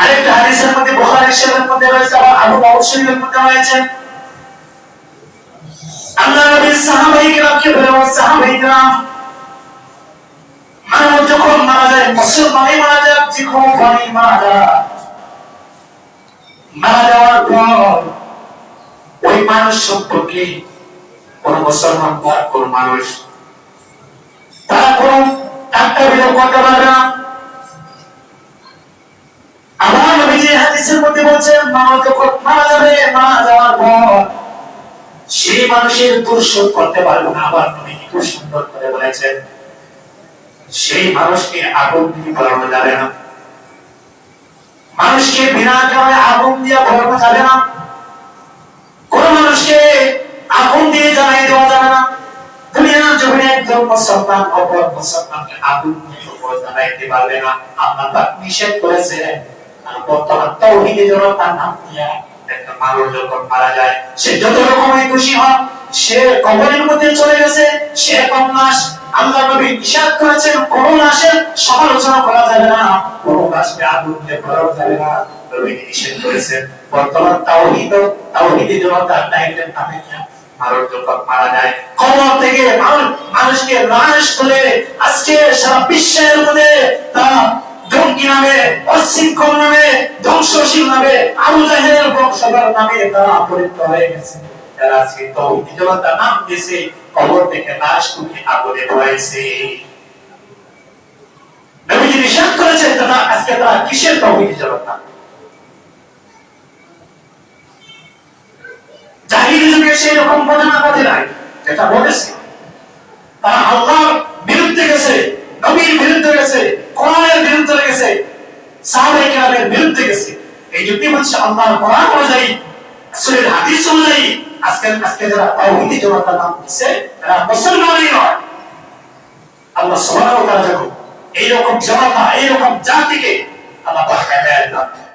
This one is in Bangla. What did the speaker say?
আরেকটা হাদিসের মধ্যে বুখারী শরীফের মধ্যে রয়েছে, আবার আবু দাউদ শরীফের মধ্যে রয়েছে। আল্লাহ নবী সাহাবায়ে কেরামকে বলে? ও সাহাবায়ে কেরাম যখন মারা যায়, মুসলমানই মারা যায় যে মারা যায়। মারা যাওয়ার পর ওই মানুষ সম্পর্কে কোন মুসলমান কোন মানুষ তারা কোন করতে হাদিসের মধ্যে বলছেন মানুষ যখন মারা যাবে, মারা যাওয়ার পর সেই মানুষের দূষণ করতে পারবে না, আবার নবীজি খুব সুন্দর করে বলেছেন, সেই মানুষকে আগুন দিয়ে পড়ানো যাবে না। মানুষকে বিনা কারণে আগুন দিয়ে পড়ানো যাবে না। কোন মানুষকে আগুন দিয়ে জানাই দেওয়া যাবে না। দুনিয়ার জমিনে একজন মুসলমান অপর মুসলমানকে আগুন দিয়ে জ্বালাইতে পারবে না। আপনার নিষেধ করেছেন। আর বর্তমান তৌহিদে তার নাম একটা মানুষ যখন মারা যায়, সে যত খুশি হোক সে কবরের মধ্যে চলে গেছে, সে আল্লাহ নবী করেছেন, কোন সমালোচনা করা যাবে না, কোন আগুন দিয়ে যাবে না, নবী নিষেধ করেছেন। বর্তমান তাওহীদ তাওহীদে তার টাইটেল নামে মানুষ যখন মারা যায়, কবর থেকে মানুষ মানুষকে লাশ আজকে সারা বিশ্বের মধ্যে অশৃঙ্খল নামে ধ্বংসশীল নামে, আবু জাহেলের বংশধর নামে তারা পরিচিত হয়ে গেছে। তারা আজকে তৌহিদি নাম দিয়েছে, কবর থেকে লাশ আগুনে নবীজি নিষেধ করেছেন তারা আজকে তারা কিসের তৌহিদি যুগে সেই রকম ঘটনা ঘটে নাই, যেটা বলেছে তারা আল্লাহর বিরুদ্ধে গেছে নবীর বিরুদ্ধে গেছে কোরআনের বিরুদ্ধে গেছে সাহাবায়ে কেরামের বিরুদ্ধে গেছে এই যুক্তি হচ্ছে আল্লাহর কোরআন অনুযায়ী রাসূলের হাদিস অনুযায়ী আজকে আজকে যারা তাওহীদি জনতার নাম দিচ্ছে তারা মুসলমানই নয় আল্লাহ সুবহানাহু ওয়া তাআলা যখন এইরকম জনতা, এইরকম জাতিকে আল্লাহ পাক হেদায়েত দান।